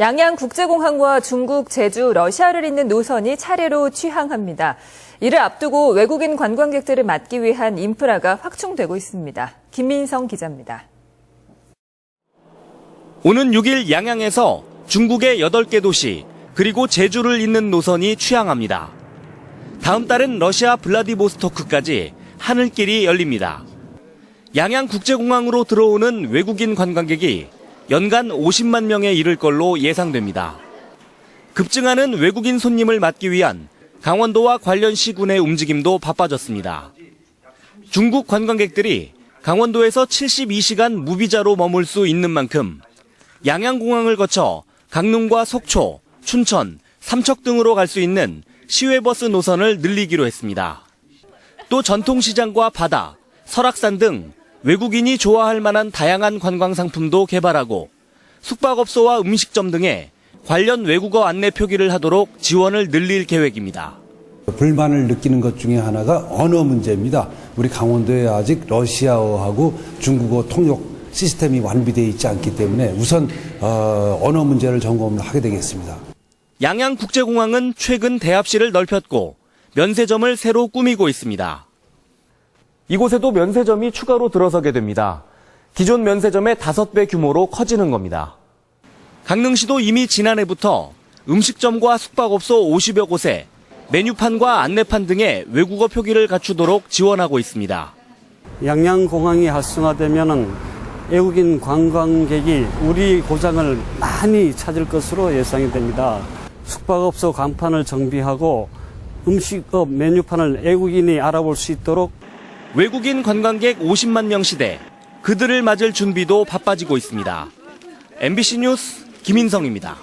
양양 국제공항과 중국, 제주, 러시아를 잇는 노선이 차례로 취항합니다. 이를 앞두고 외국인 관광객들을 맞기 위한 인프라가 확충되고 있습니다. 김민성 기자입니다. 오는 6일 양양에서 중국의 8개 도시 그리고 제주를 잇는 노선이 취항합니다. 다음 달은 러시아 블라디보스토크까지 하늘길이 열립니다. 양양 국제공항으로 들어오는 외국인 관광객이 연간 50만 명에 이를 걸로 예상됩니다. 급증하는 외국인 손님을 맞기 위한 강원도와 관련 시군의 움직임도 바빠졌습니다. 중국 관광객들이 강원도에서 72시간 무비자로 머물 수 있는 만큼 양양공항을 거쳐 강릉과 속초, 춘천, 삼척 등으로 갈 수 있는 시외버스 노선을 늘리기로 했습니다. 또 전통시장과 바다, 설악산 등 외국인이 좋아할 만한 다양한 관광 상품도 개발하고 숙박업소와 음식점 등에 관련 외국어 안내 표기를 하도록 지원을 늘릴 계획입니다. 불만을 느끼는 것 중에 하나가 언어 문제입니다. 우리 강원도에 아직 러시아어하고 중국어 통역 시스템이 완비되어 있지 않기 때문에 우선 어, 언어 문제를 점검을 하게 되겠습니다. 양양국제공항은 최근 대합실을 넓혔고 면세점을 새로 꾸미고 있습니다. 이곳에도 면세점이 추가로 들어서게 됩니다. 기존 면세점의 5배 규모로 커지는 겁니다. 강릉시도 이미 지난해부터 음식점과 숙박업소 50여 곳에 메뉴판과 안내판 등의 외국어 표기를 갖추도록 지원하고 있습니다. 양양공항이 활성화되면은 외국인 관광객이 우리 고장을 많이 찾을 것으로 예상이 됩니다. 숙박업소 간판을 정비하고 음식업 메뉴판을 외국인이 알아볼 수 있도록 외국인 관광객 50만 명 시대 그들을 맞을 준비도 바빠지고 있습니다. MBC 뉴스 김인성입니다.